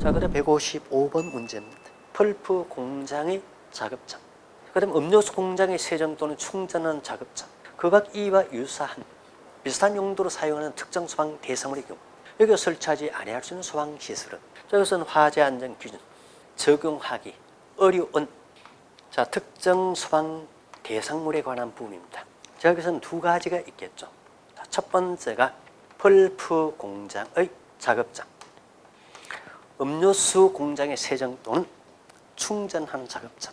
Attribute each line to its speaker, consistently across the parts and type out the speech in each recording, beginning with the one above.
Speaker 1: 자, 그다음 155번 문제입니다. 펄프 공장의 작업장. 그다음 음료수 공장의 세정 또는 충전하는 작업장. 그각 이와 유사한 비슷한 용도로 사용하는 특정 소방 대상물의 경우 여기 설치하지 아니할 수 있는 소방 시설은 자, 이것은 화재 안전 기준 적용하기 어려운 자 특정 소방 대상물에 관한 부분입니다. 자, 여기서는 두 가지가 있겠죠. 자, 첫 번째가 펄프 공장의 작업장, 음료수 공장의 세정 또는 충전하는 작업장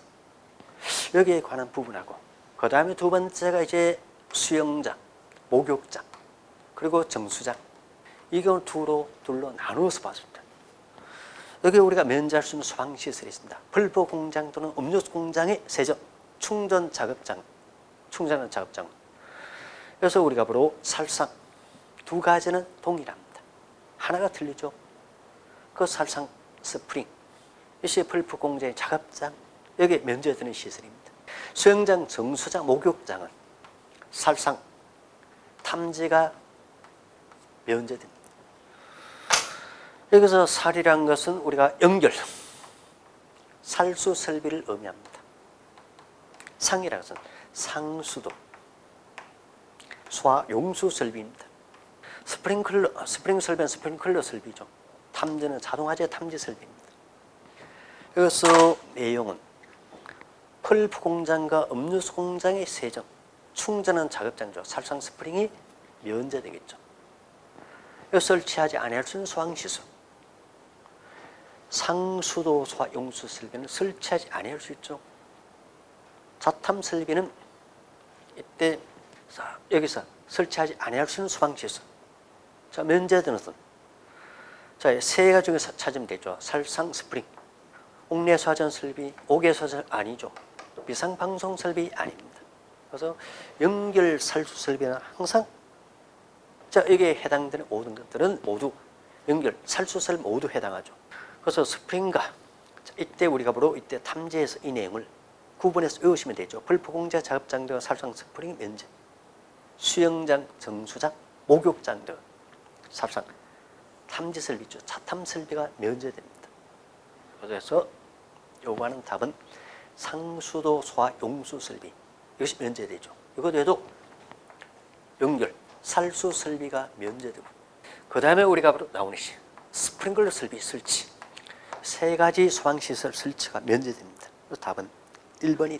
Speaker 1: 여기에 관한 부분하고 그 다음에 두 번째가 이제 수영장, 목욕장 그리고 정수장 이 경우 두로 둘로 나누어서 봤습니다. 여기 우리가 면제할 수 있는 소방 시설이 있습니다. 펄프 공장 또는 음료수 공장의 세정, 충전 작업장, 충전하는 작업장. 그래서 우리가 바로 살상 두 가지는 동일합니다. 하나가 틀리죠. 그 살상 스프링, 이시 펄프 공장의 작업장 여기 면제되는 시설입니다. 수영장, 정수장, 목욕장은 살상 탐지가 면제됩니다. 여기서 살이란 것은 우리가 연결, 살수 설비를 의미합니다. 상이라는 것은 상수도, 소화 용수 설비입니다. 스프링클러, 스프링 설비는 스프링클러 설비죠. 탐지는 자동화재 탐지 설비입니다. 여기서 내용은 펄프 공장과 음료수 공장의 세정, 충전은 작업장이죠. 살상 스프링이 면제되겠죠. 여기 설치하지 아니할 수 있는 소방시설. 상수도 소화 용수 설비는 설치하지 아니할 수 있죠. 자탐 설비는 이때 자, 여기서 설치하지 아니할 수 있는 소방시설. 자 면제되는 자 세 가지 중에서 찾으면 되죠. 살상 스프링, 옥내수화전 설비, 옥외수화전 아니죠. 비상 방송 설비 아닙니다. 그래서 연결 살수 설비는 항상 자 여기에 해당되는 모든 것들은 모두 연결 살수설 모두 해당하죠. 그래서 스프링과 자, 이때 우리가 바로 이때 탐지해서 이 내용을 구분해서 외우시면 되죠. 불포공자 작업장 등 살상 스프링 면제, 수영장, 정수장, 목욕장 등 살상 탐지 설비죠. 차탐 설비가 면제됩니다. 그래서 요구하는 답은 상수도 소화 용수 설비 이것이 면제되죠. 이것 외에도 연결 살수 설비가 면제되고 그 다음에 우리가 바로 나오는 시 스프링클러 설비 설치 세 가지 소방시설 설치가 면제됩니다. 답은 1번이 되겠습니다.